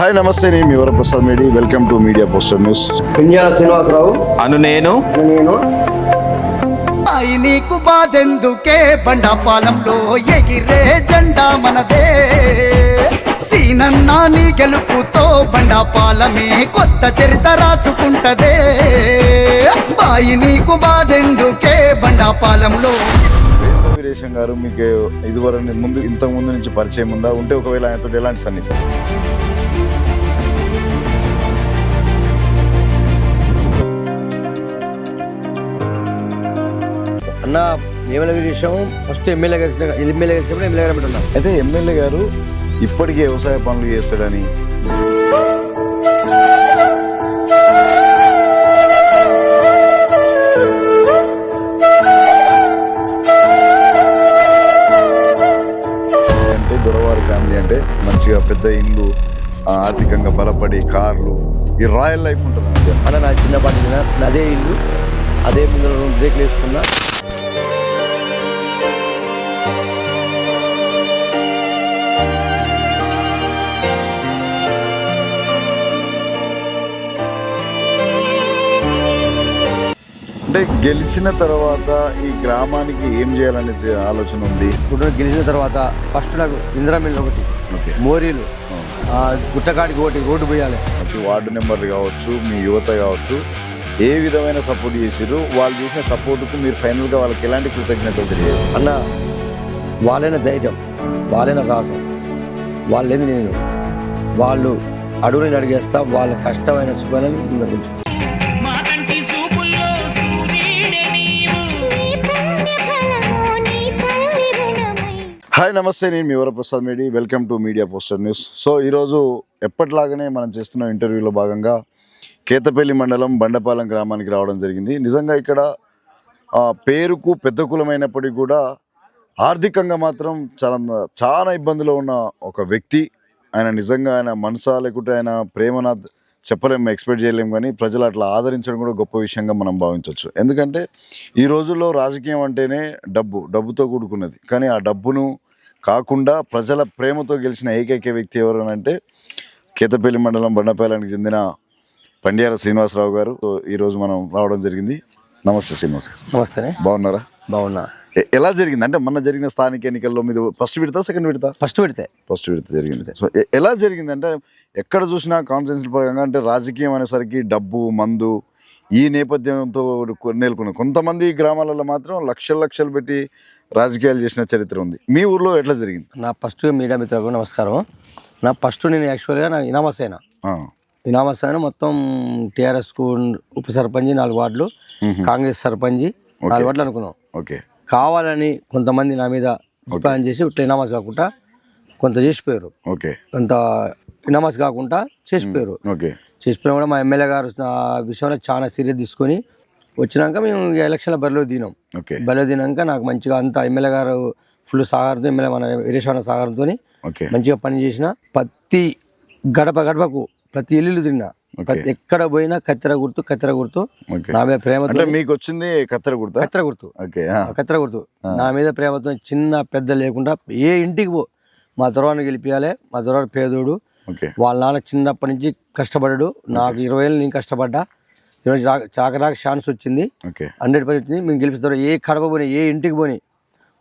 Hi నమస్తే నేను మీ Varaprasad Medi. Welcome to media poster news Pinjala Srinivasarao. అను నేను. నేను. అయి నీకు బాధెందుకే? బండాపాలెంలో ఎగిరే జెండా మనదే. సీనన్నా నీ గెలుపుతో బండాపాలమే కొత్త చరిత్ర రాసుకుంటదే. బాయి నీకు బాధెందుకే? బండాపాలెంలో. వీరేశం గారు మీకు ఇదివరకు ముందు ఇంతకు ముందు నుంచి పరిచయం ఉందా? ఉంటే ఒకవేళ ఆయనతో ఎలాంటి సన్నిహితం? అన్న ఏమైనా విషయం ఫస్ట్ ఎమ్మెల్యే గెలిచిన ఎమ్మెల్యే గెలిచినప్పుడు ఎమ్మెల్యే గారు పెట్టున్నాం అయితే ఎమ్మెల్యే గారు ఇప్పటికే వ్యవసాయ పనులు చేస్తాడని. అంటే దొరవారి ఫ్యామిలీ అంటే మంచిగా పెద్ద ఇల్లు ఆర్థికంగా బలపడి కార్లు ఈ రాయల్ లైఫ్ ఉంటుంది అన్న నా చిన్నపాటి అదే ఇల్లు. అదే ముందు బ్రేక్లు వేసుకున్నా. అంటే గెలిచిన తర్వాత ఈ గ్రామానికి ఏం చేయాలనే ఆలోచన ఉంది? ఇప్పుడు గెలిచిన తర్వాత ఫస్ట్ నాకు ఇందిరా మిల్ ఒకటి ఓకే. మోరీలు గుట్టకాడికి ఒకటి రోడ్డు పోయాలి. వార్డు మెంబర్లు కావచ్చు మీ యువత కావచ్చు ఏ విధమైన సపోర్ట్ చేసిరు వాళ్ళు చేసిన సపోర్ట్కు మీరు ఫైనల్గా వాళ్ళకి ఎలాంటి కృతజ్ఞతలు తెలియజేస్తారు? అన్న వాళ్ళైన ధైర్యం వాళ్ళైన సాహసం వాళ్ళేది నేను. వాళ్ళు అడుగుని అడిగేస్తా వాళ్ళ కష్టమైన సుఖాలను ముందర హాయ్ నమస్తే నేను మీ Varaprasad Medi. Welcome to media poster news so ఈరోజు ఎప్పటిలాగానే మనం చేస్తున్న ఇంటర్వ్యూలో భాగంగా కేతపల్లి మండలం బండపాలెం గ్రామానికి రావడం జరిగింది. నిజంగా ఇక్కడ ఆ, పేరుకు పెద్ద కులమైనప్పటికీ కూడా ఆర్థికంగా మాత్రం చాలా చాలా ఇబ్బందులో ఉన్న ఒక వ్యక్తి. ఆయన నిజంగా ఆయన మనసా లేకుంటే ఆయన ప్రేమన చెప్పలేము ఎక్స్పెక్ట్ చేయలేము కానీ ప్రజలు అట్లా ఆదరించడం కూడా గొప్ప విషయంగా మనం భావించవచ్చు. ఎందుకంటే ఈ రోజుల్లో రాజకీయం అంటేనే డబ్బు డబ్బుతో కూడుకున్నది. కానీ ఆ డబ్బును కాకుండా ప్రజల ప్రేమతో గెలిచిన ఏకైక వ్యక్తి ఎవరు అంటే కేతపల్లి మండలం బండపాలెనికి చెందిన పండ్యాల శ్రీనివాసరావు గారు. ఈరోజు మనం రావడం జరిగింది. నమస్తే శ్రీనివాస్ గారు. నమస్తేనే బాగున్నారా? బాగున్నా. ఎలా జరిగింది? అంటే మొన్న జరిగిన స్థానిక ఎన్నికల్లో మీరు ఫస్ట్ విడతా సెకండ్ విడతా? ఫస్ట్ పెడితే ఫస్ట్ విడత జరిగింది. సో ఎలా జరిగింది అంటే ఎక్కడ చూసినా కాన్సెన్స్ పరంగా అంటే రాజకీయం అనేసరికి డబ్బు మందు ఈ నేపథ్యంతో నెలకొన్నది కొంతమంది గ్రామాలలో మాత్రం లక్షలు లక్షలు పెట్టి రాజకీయాలు చేసిన చరిత్ర ఉంది. మీ ఊర్లో ఎట్లా జరిగింది? నా ఫస్ట్ మీడియా మిత్రులకు నమస్కారం. నా ఫస్ట్ నేను యాక్చువల్గా నా ఇనామస్ అయినా ఆ, ఇనామస్ అయినా మొత్తం టీఆర్ఎస్ ఉప సర్పంచ్ నాలుగు వార్డులు కాంగ్రెస్ సర్పంచ్ నాలుగు వార్డులు అనుకున్నాం. ఓకే. కావాలని కొంతమంది నా మీద ప్లాన్ చేసి ఇట్లా ఇనామస్ కాకుండా కొంత చేసిపోయారు. ఓకే. కొంత ఇనామస్ కాకుండా చేసిపోయారు. ఓకే. చేసిపోయినా కూడా మా ఎమ్మెల్యే గారు విషయంలో చాలా సీరియస్ తీసుకొని వచ్చినాక మేము ఎలక్షన్ల బరిలో దినాం ఓకే. బరిలో దినాక నాకు మంచిగా అంత ఎమ్మెల్యే గారు ఫుల్ సహకారంతో ఎమ్మెల్యే మన వీరేశ్వర సహకారంతో ఓకే. మంచిగా పని చేసిన ప్రతి గడప గడపకు ప్రతి ఇల్లు తిన్నా ఎక్కడ పోయినా కత్తెర గుర్తు కత్తెర గుర్తు నా మీద ప్రేమతో మీకు వచ్చింది కత్తెర కుడతా కత్తెర గుర్తు. కత్తెర గుర్తు. నా మీద ప్రేమతో చిన్న పెద్ద లేకుండా ఏ ఇంటికి పో మా దొరవాన్ని గెలిపించాలి మా దొరవాడు పేదోడు వాళ్ళ నాన్న చిన్నప్పటి నుంచి కష్టపడ్డాడు. నాకు ఇరవై ఏళ్ళు నేను కష్టపడ్డా. ఈరోజు చాకరాక ఛాన్స్ వచ్చింది. ఓకే. హండ్రెడ్ పర్సెంట్ మేము గెలిపిస్తారు ఏ కడప పోని ఏ ఇంటికి పోని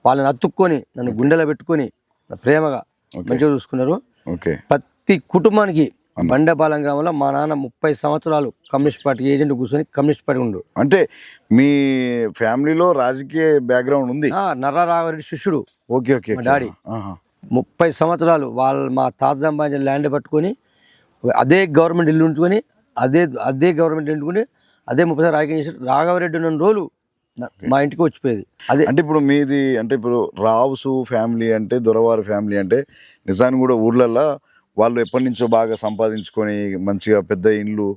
వాళ్ళని అత్తుక్కొని నన్ను గుండెలో పెట్టుకొని ప్రేమగా మంచిగా చూసుకున్నారు. ఓకే. ప్రతి కుటుంబానికి బండపాలెం గ్రామంలో మా నాన్న ముప్పై సంవత్సరాలు కమ్యూనిస్ట్ పార్టీ ఏజెంట్ కూర్చొని కమ్యూనిస్ట్ పార్టీ ఉండు. అంటే మీ ఫ్యామిలీలో రాజకీయ బ్యాక్గ్రౌండ్ ఉంది. నర్రా రాఘవరెడ్డి శిష్యుడు. Okay okay. డాడీ. ముప్పై సంవత్సరాలు వాళ్ళ మా తాత సంపాదించిన ల్యాండ్ పట్టుకొని అదే గవర్నమెంట్ ఇల్లు ఉంచుకొని అదే అదే గవర్నమెంట్ ఇంటుకొని అదే ముప్పై రాజకీయం చేసి రాఘవరెడ్డి ఉన్న రోజులు మా ఇంటికి వచ్చిపోయేది. అదే అంటే ఇప్పుడు మీది అంటే ఇప్పుడు రావుసు ఫ్యామిలీ అంటే దొరవారి ఫ్యామిలీ అంటే నిజానికి కూడా ఊర్లల్లో వాళ్ళు ఎప్పటి నుంచో బాగా సంపాదించుకొని మంచిగా పెద్ద ఇండ్లు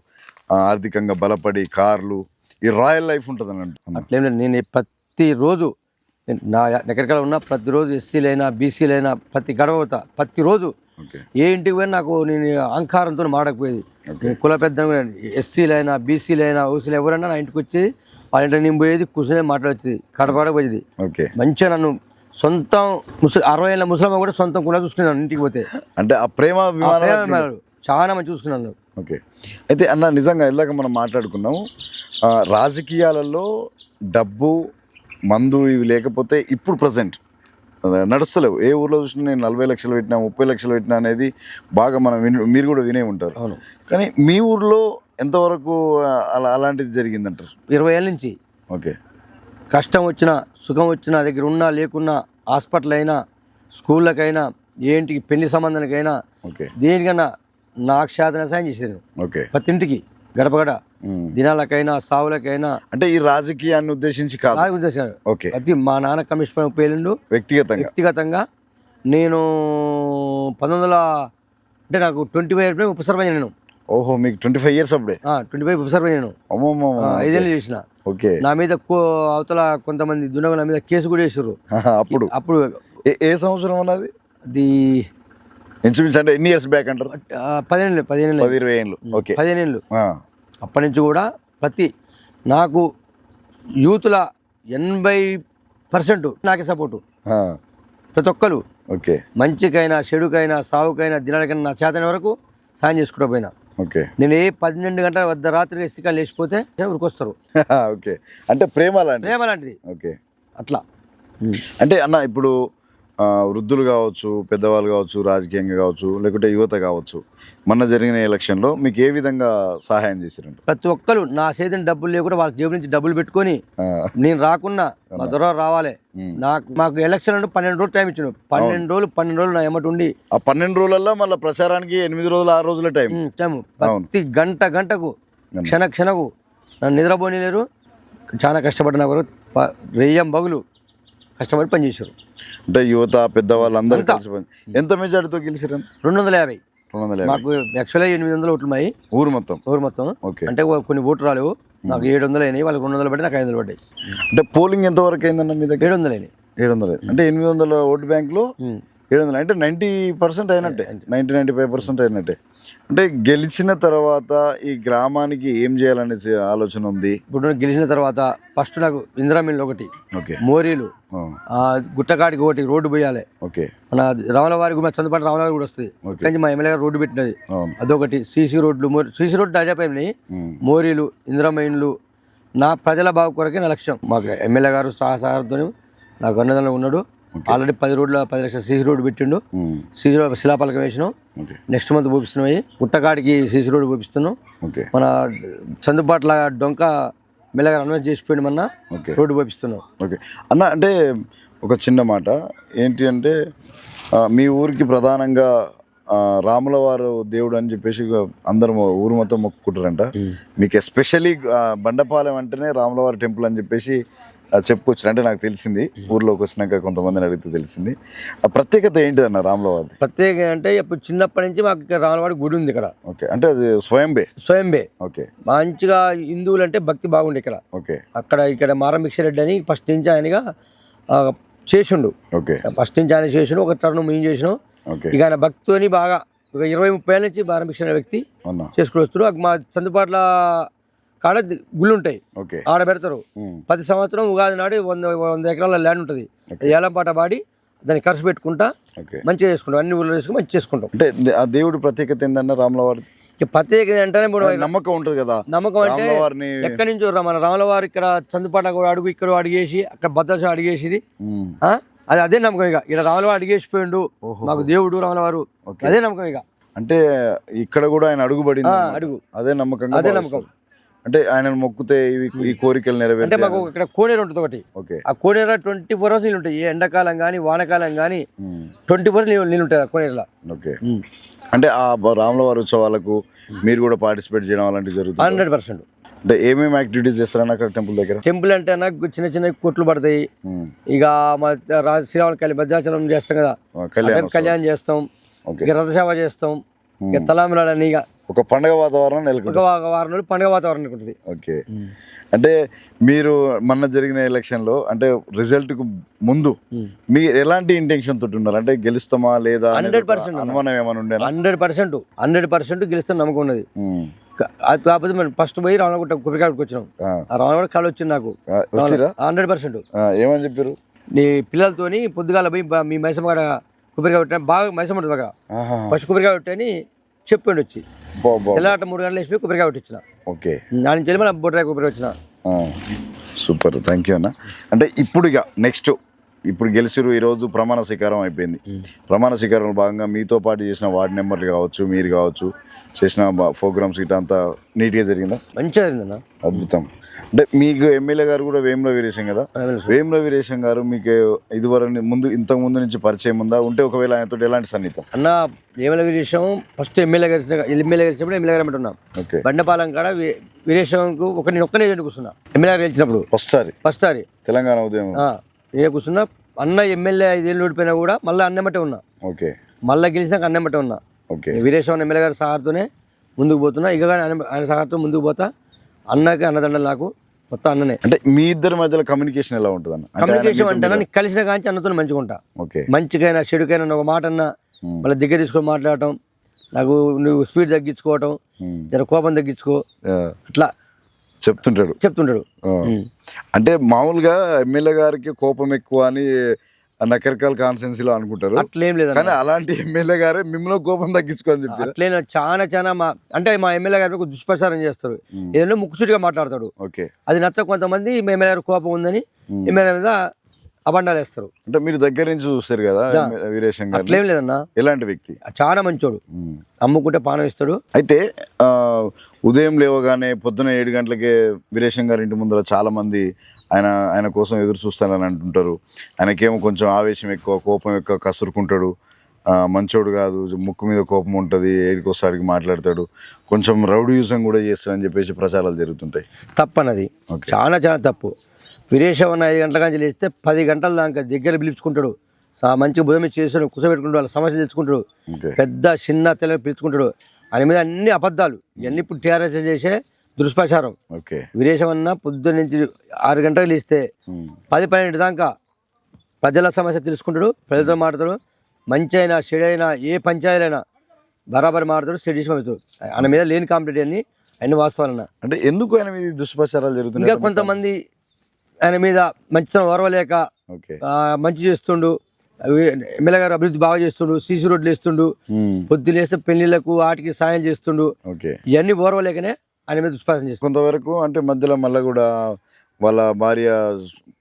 ఆర్థికంగా బలపడి కార్లు ఈ రాయల్ లైఫ్ ఉంటుంది అట్లేం లేదు. నేను ప్రతిరోజు నా ఎక్కడికైనా ఉన్నా ప్రతిరోజు ఎస్సీలైనా బీసీలైనా ప్రతి గడవ పోతా ప్రతిరోజు ఏ ఇంటికి పోయినా నాకు నేను అహంకారంతో మాడకపోయేది. కుల పెద్ద ఎస్సీలైనా బీసీలైనా ఓసీలు ఎవరైనా నా ఇంటికి వచ్చేది వాళ్ళ ఇంటికి నేను పోయేది కూర్చొని మాట్లాడేది కడపడకు పోయేది. ఓకే. మంచిగా నన్ను సొంతం ముసలి అరవై ఏళ్ళ ముసలమ్మ కూడా సొంతం కూడా చూసుకున్నాను ఇంటికి పోతే. అంటే ఆ ప్రేమ. చాలా మంది చూసుకున్నాను ఓకే. అయితే అన్న నిజంగా ఇందాక మనం మాట్లాడుకున్నాం ఆ, రాజకీయాలలో డబ్బు మందు ఇవి లేకపోతే ఇప్పుడు ప్రజెంట్. నడుస్తలేవు. ఏ ఊర్లో చూసినా నేను నలభై లక్షలు పెట్టినా ముప్పై లక్షలు పెట్టినా అనేది బాగా మనం విని మీరు కూడా వినే ఉంటారు. అవును. కానీ మీ ఊర్లో ఎంతవరకు అలా అలాంటిది జరిగిందంటారు? ఇరవై ఏళ్ళ నుంచి ఓకే. కష్టం వచ్చినా సుఖం వచ్చినా దగ్గర ఉన్నా లేకున్నా హాస్పిటల్ అయినా స్కూళ్ళకైనా ఏంటికి పెళ్ళి సంబంధానికైనా ఓకే. దేనికన్నా నాకు శాతం సాయం చేసేది ఓకే. ప్రతి ఇంటికి గడప గడ ఉమ్. దినాలకైనా సావులకైనా. అంటే ఈ రాజకీయాన్ని ఉద్దేశించి కాదు. ఉద్దేశాలు ఓకే. ప్రతి మా నాన్న కమిషన్ పేలిండు. వ్యక్తిగతంగా. వ్యక్తిగతంగా నేను పంతొమ్మిది వందల అంటే నాకు ట్వంటీ ఫైవ్ ఇయర్స్ ఉపసర్పంచ్ నేను. ఓహో మీకు ట్వంటీ ఫైవ్ ఇయర్స్ అప్పుడే? ట్వంటీ ఫైవ్ ఉపసర్పంచ్ నేను. ఐదేళ్ళు చేసిన. ఓకే. నా మీద అవతల కొంతమంది దుండగులు నా మీద కేసు కూడా వేసారు అప్పుడు? అప్పుడు ఏ- సంవత్సరం అన్నది అది ఇంచుమించు అంటే ఎన్ని ఇయర్స్ బ్యాక్ అంటారు? పదిహేను పదిహేను పది ఇరవై ఏళ్ళు. ఓకే. పదిహేను ఏళ్ళు. అప్పటి నుంచి కూడా ప్రతి నాకు యూత్ల ఎనభై పర్సెంట్ నాకే సపోర్టు. ప్రతి ఒక్కరు. ఓకే. మంచికైనా చెడుకైనా సావుకైనా దినాలకైనా నా చేతన వరకు సాయం చేసుకుంటూ పోయినా. ఓకే. నేను ఏ పన్నెండు గంటల వద్ద రాత్రి ఇసుక లేచిపోతే ఉరికొస్తారు ఓకే. అంటే ప్రేమ లాంటి ప్రేమ లాంటిది. ఓకే. అట్లా. అంటే అన్న ఇప్పుడు వృద్ధులు కావచ్చు పెద్దవాళ్ళు కావచ్చు రాజకీయంగా కావచ్చు లేకుంటే యువత కావచ్చు మొన్న జరిగిన ఎలక్షన్లో మీకు ఏ విధంగా సహాయం చేశారంట? ప్రతి ఒక్కరు నా చేతిని డబ్బులు లేకుండా వాళ్ళ జేబు నుంచి డబ్బులు పెట్టుకొని నేను రాకున్నా మా దొర రావాలి. నాకు మాకు ఎలక్షన్ అంటే పన్నెండు రోజులు టైం ఇచ్చిండు. పన్నెండు రోజులు పన్నెండు రోజులు నా ఎమ్మటి ఉండి. ఆ పన్నెండు రోజులలో మళ్ళీ ప్రచారానికి ఎనిమిది రోజులు ఆరు రోజుల టైం. ఇచ్చాము ప్రతి గంట గంటకు క్షణ క్షణకు నన్ను నిద్రపోనిలేరు. చాలా కష్టపడిన వరకు ప- రెయ్యం బగులు కష్టపడి పనిచేశారు. అంటే యువత పెద్దవాళ్ళు అందరూ కలిసి పని ఎంత మెజార్టీతో గెలిచిరండి రెండు వందల యాభై. రెండు వందల యాభై. మాకు యాక్చువల్గా ఎనిమిది వందల ఓట్లు ఉన్నాయి ఊరు మొత్తం? ఊరు మొత్తం. ఓకే. అంటే కొన్ని ఓట్లు రాలేవు. నాకు ఏడు వందలు అయినాయి. వాళ్ళకి రెండు వందలు పడి నాకు ఐదు వందలు పడ్డాయి. అంటే పోలింగ్ ఎంత వరకు అయిందన్న మీ దగ్గర? ఏడు వందలు అయినాయి. ఏడు వందలు అంటే ఎనిమిది వందల ఓటు బ్యాంక్లో ఏడు వందలు అంటే నైంటీ పర్సెంట్ అయినట్టే. నైంటీ నైంటీ ఫైవ్ పర్సెంట్ అయినట్టే. అంటే గెలిచిన తర్వాత ఈ గ్రామానికి ఏం చేయాలనేసి ఆలోచన ఉంది? ఇప్పుడు గెలిచిన తర్వాత ఫస్ట్ నాకు ఇందిరామిల్లు ఒకటి ఓకే. మోరీలు గుట్టకాడికి ఒకటి రోడ్డు పోయాలి. ఓకే. మన రామలవారి కూడా చందుపాటి రామలవారి కూడా వస్తుంది. ఓకే. కానీ మా ఎమ్మెల్యే గారు రోడ్డు పెట్టినది. అదొకటి. సీసీ రోడ్లు సీసీ రోడ్డు ఉమ్, మోరీలు ఇందిరామైన్లు నా ప్రజల బాగు కొరకే నా లక్ష్యం. మాకు ఎమ్మెల్యే గారు సహసారంతో నాకు అన్నదానం ఉన్నాడు. ఆల్రెడీ పది రోడ్ల పది లక్షల సీసీ రోడ్డు పెట్టిండు. సీసీ రోడ్ శిలాపలకం వేసినాం. నెక్స్ట్ మంత్ చూపిస్తున్నాయి పుట్టకాడికి సీసీ రోడ్డు చూపిస్తున్నాం ఓకే. మన చందుబాట్ల డొంక మెల్లగా అనౌన్స్ చేసిపోయింది మొన్న ఓకే. రోడ్డు పంపిస్తున్నాం. ఓకే. అన్న అంటే ఒక చిన్న మాట. ఏంటి అంటే మీ ఊరికి ప్రధానంగా రాముల వారు దేవుడు అని చెప్పేసి అందరూ ఊరు మొత్తం మొక్కుకుంటారంట. మీకు ఎస్పెషలీ బండపాలెం అంటేనే రాములవారి టెంపుల్ అని చెప్పేసి ఆ, చెప్పుకోవచ్చు అంటే నాకు తెలిసింది. ఊర్లోకి వచ్చినాక కొంతమందిని అడిగితే తెలిసింది. ఆ ప్రత్యేకత ఏంటిదన్న రాములవారిది? ప్రత్యేక అంటే ఇప్పుడు చిన్నప్పటి నుంచి మాకు ఇక్కడ రామలవాడి గుడి ఉంది ఇక్కడ. ఓకే. అంటే అది స్వయంబే స్వయంబే ఓకే. మంచిగా హిందువులు అంటే భక్తి బాగుండే ఇక్కడ. ఓకే. అక్కడ ఇక్కడ మారం రెడ్డి అని ఫస్ట్ నుంచి ఆయనగా చేసిండు. ఓకే. ఫస్ట్ నుంచి ఆయన చేసిండు ఒక టర్న్ మేము చేసినాం. ఓకే. ఇక ఆయన భక్తితోని బాగా ఒక ఇరవై ముప్పై ఏళ్ళ నుంచి మారం అనే వ్యక్తి అన్న చేసుకుని వస్తారు మా చందుపాట్ల కాడ గుళ్ళు ఉంటాయి ఆడ పెడతారు. ప్రతి సంవత్సరం ఉగాది నాడు వంద వంద ఎకరాల ల్యాండ్ ఉంటుంది. ఏలం పాట పాడి దాన్ని ఖర్చు పెట్టుకుంటా మంచిగా చేసుకుంటాం. అన్ని ఊళ్ళో చేసుకుని మంచిగా చేసుకుంటాం. అంటే ఆ దేవుడి ప్రత్యేకత ఏందన్న రాములవారిది? ఇక ప్రత్యేకత అంటేనే నమ్మకం ఉంటుంది కదా. నమ్మకం అంటే ఎక్కడి నుంచో మన రాములవారు ఇక్కడ చందుపాట కూడా అడుగు ఇక్కడ అడిగేసి అక్కడ భద్రాచలం అడిగేసి ఉమ్, అది అదే నమ్మకం ఇక. ఇక్కడ రాములవారు అడిగేసిపోయిండు. మాకు దేవుడు రాములవారు. అదే నమ్మకం ఇక. అంటే ఇక్కడ కూడా ఆయన అడుగుబడింది అన్నమాట. అడుగు. అదే నమ్మకంగా అదే భావిస్తారు. అంటే ఆయన మొక్కుతే ఈ కోరికలు అంటే నెరవేర్తే మాకు ఇక్కడ కోనేరు ఉంటుంది ఒకటి. ఓకే. ఆ కోనేరు ట్వంటీ ఫోర్ అవర్స్ నీళ్ళు ఉంటాయి. ఎండాకాలం కానీ వానకాలం కానీ ట్వంటీ ఫోర్ నీళ్ళు నీళ్ళు ఉంటాయి ఆ కోనేరులో. ఓకే. అంటే ఆ రాములవారి ఉత్సవాలకు మీరు కూడా పార్టిసిపేట్ చేయడం అలాంటివి జరుగుతుంది? Hundred percent. అంటే ఏమేమి యాక్టివిటీస్ చేస్తారని అక్కడ టెంపుల్ దగ్గర? టెంపుల్ అంటే నాకు చిన్న చిన్న కొట్లు పడతాయి. ఇక మా శ్రీరాముల కళ్యాణ్ భద్రాచలం చేస్తాం కదా. కళ్యాణ్ చేస్తాం. ఇక రథసేవ చేస్తాం. ఇక తలామిలాడని ఇక ఒక పండగ వాతావరణం నెలకొంది ఒక వారం పండుగ వాతావరణం ఉంటుంది ఓకే. అంటే మీరు మొన్న జరిగిన ఎలక్షన్లో అంటే రిజల్ట్కు ముందు మీరు ఎలాంటి ఇంటెన్షన్ తోటి ఉన్నారు? అంటే గెలుస్తామా లేదా ఒక 100% అనుమానం ఏమైనా ఉండేనా? హండ్రెడ్ పర్సెంట్ హండ్రెడ్ పర్సెంట్ గెలుస్తాం నమ్మకం ఉన్నది. కాకపోతే మేము ఫస్ట్ పోయి రావణగుట్ట కొబ్బరికాయకి వచ్చినాం. ఆ, రావణగుట్ట కాలు వచ్చింది నాకు. Hundred percent. ఏమని చెప్పారు? నీ పిల్లలతోని పొద్దుగాల పోయి మీ మైసమ్మ కాడ కొబ్బరికాయ పెట్టాను. బాగా మైసమ్మ ఉంటుంది అక్కడ. ఫస్ట్ కొబ్బరికాయ పెట్టని. చెప్పిండు వచ్చి. తెల్లాట మూడు గంటలు వేసిపోయి కొబ్బరికాయ కొట్టించిన. ఓకే. దాని నుంచి వెళ్ళి బొడ్రాయి కొబ్బరికాయ వచ్చిన సూపర్. థ్యాంక్ యూ అన్న. అంటే ఇప్పుడు ఇక నెక్స్ట్ ఇప్పుడు గెలిచిరు ఈరోజు ప్రమాణ స్వీకారం అయిపోయింది. ప్రమాణ స్వీకారంలో భాగంగా మీతో పాటు చేసిన వార్డు నెంబర్లు కావచ్చు మీరు కావచ్చు చేసిన ప్రోగ్రామ్స్ ఇట్లా అంతా నీట్గా జరిగిందా? మంచిగా జరిగిందన్న. అద్భుతం. అంటే మీకు ఎమ్మెల్యే గారు కూడా వేముల వీరేశం కదా? వేముల వీరేశం గారు మీకు ఇదివరకు ముందు ఇంతకు ముందు నుంచి పరిచయం ఉందా? ఉంటే ఒకవేళ ఆయనతో ఎలాంటి సన్నిహితం? అన్న ఏమైనా వీరేశం ఫస్ట్ ఎమ్మెల్యే గెలిచిన ఎమ్మెల్యే గెలిచినప్పుడు ఎమ్మెల్యే గారు ఉన్నాం ఓకే. బండపాలెం కాడ వీరేశంకు ఒక నేను ఒక్కనే ఏజెంట్ కూర్చున్నా. ఎమ్మెల్యే గారు గెలిచినప్పుడు. ఫస్ట్ సారి ఫస్ట్ సారి తెలంగాణ ఉదయం. నేనే కూర్చున్నా. అన్న ఎమ్మెల్యే ఐదేళ్ళు ఓడిపోయినా కూడా మళ్ళీ అన్నమ్మటే ఉన్నా. ఓకే. మళ్ళీ గెలిచినాక అన్నమ్మటే ఉన్నా. ఓకే. వీరేశం ఎమ్మెల్యే గారి సహాయంతోనే ముందుకు పోతున్నా. ఇక ఆయన సహాయంతో ముందుకు పోతా. అన్నకి అన్నదండలు నాకు. మొత్తం అన్ననే. అంటే మీ ఇద్దరి మధ్యలో కమ్యూనికేషన్ ఎలా ఉంటుంది అన్న కమ్యూనికేషన్ అంటే మీరు- నీకు కలిసిన కాంచి అన్నతో మంచిగా ఉంటా. ఓకే. మంచికైనా చెడుకైనా ఒక మాట అన్నా మళ్ళీ దగ్గర తీసుకొని మాట్లాడటం నాకు నువ్వు స్పీడ్ తగ్గించుకోవటం. జర కోపం తగ్గించుకో. అట్లా. చెప్తుంటాడు. చెప్తుంటాడు. అంటే మామూలుగా ఎమ్మెల్యే గారికి కోపం ఎక్కువ అని నకరకాల కాన్సెన్సీలో అనుకుంటారు. అట్లేం లేదన్న. కానీ అలాంటి ఎమ్మెల్యే గారే మిమ్మల్ని కోపం తగ్గించుకోని చెప్పారు. అట్లే చాలా చాలా మా అంటే మా ఎమ్మెల్యే గారు ఒక దుష్ప్రచారం చేస్తారు. ఏదైనా ముక్కుసూటిగా మాట్లాడతాడు. ఓకే. అది నచ్చ కొంతమంది మా ఎమ్మెల్యే గారు కోపం ఉందని ఎమ్మెల్యే మీద అబండాలు వేస్తారు. అంటే మీరు దగ్గర నుంచి చూస్తారు కదా వీరేశం గారు అట్లేం లేదన్న. ఎలాంటి వ్యక్తి? చాలా మంచోడు. అమ్ముకుంటే పానం ఇస్తాడు. అయితే ఉదయం లేవగానే పొద్దున ఏడు గంటలకే వీరేశం గారి ఇంటి ముందర చాలా మంది ఆయన ఆయన కోసం ఎదురు చూస్తానని అంటుంటారు. ఆయనకేమో కొంచెం ఆవేశం ఎక్కువ కోపం ఎక్కువ కసురుకుంటాడు. మంచోడు కాదు ముక్కు మీద కోపం ఉంటుంది ఏడికి వస్తాడికి మాట్లాడతాడు. కొంచెం రౌడీయుజం కూడా చేస్తాడని చెప్పేసి ప్రచారాలు జరుగుతుంటాయి. తప్పనది. చాలా చాలా తప్పు. వీరేశం అన్న ఐదు గంటల నుంచి లేస్తే పది గంటల దాకా దగ్గర పిలుచుకుంటాడు. సా- మంచి భూమి చేస్తాడు కూర్చోబెట్టుకుంటాడు వాళ్ళ సమస్య తెచ్చుకుంటాడు పెద్ద చిన్న తెల్ల పిలుచుకుంటాడు. ఆయన మీద అన్ని అబద్ధాలు. ఇవన్నీ ఇప్పుడు టీఆర్ఎస్ చేసే దుష్ప్రచారం. ఓకే. వీరేశం అన్న పొద్దున్న నుంచి ఆరు గంటలకు లేస్తే ఉమ్. పది పన్నెండు దాకా ప్రజల సమస్య తెలుసుకుంటాడు ప్రజలతో మాట్లాడతాడు మంచి అయినా చెడైనా ఏ పంచాయతీలైనా బరాబర్ మాట్లాడతాడు స్టడీస్ పంపిస్తాడు ఆయన మీద లేని కాంప్లీట్ అన్ని అన్ని వాస్తవాలన్న. అంటే ఎందుకు ఆయన మీద దుష్ప్రచారాలు ఇంకా జరుగుతున్నాయి కొంతమంది ఆయన మీద మంచితనం ఓర్వలేక మంచి చేస్తుండు ఎమ్మెల్యే గారు అభివృద్ధి బాగా చేస్తుండు సీసీ రోడ్లు వేస్తుండు ఉమ్. పొద్దున్న వేస్తే పెళ్ళిళ్ళకు వాటికి సాయం చేస్తుండు. ఓకే. ఇవన్నీ ఓర్వలేకనే ఆయన మీద దుష్పాసం చేస్తుంది కొంతవరకు అంటే మధ్యలో మళ్ళీ కూడా వాళ్ళ భార్య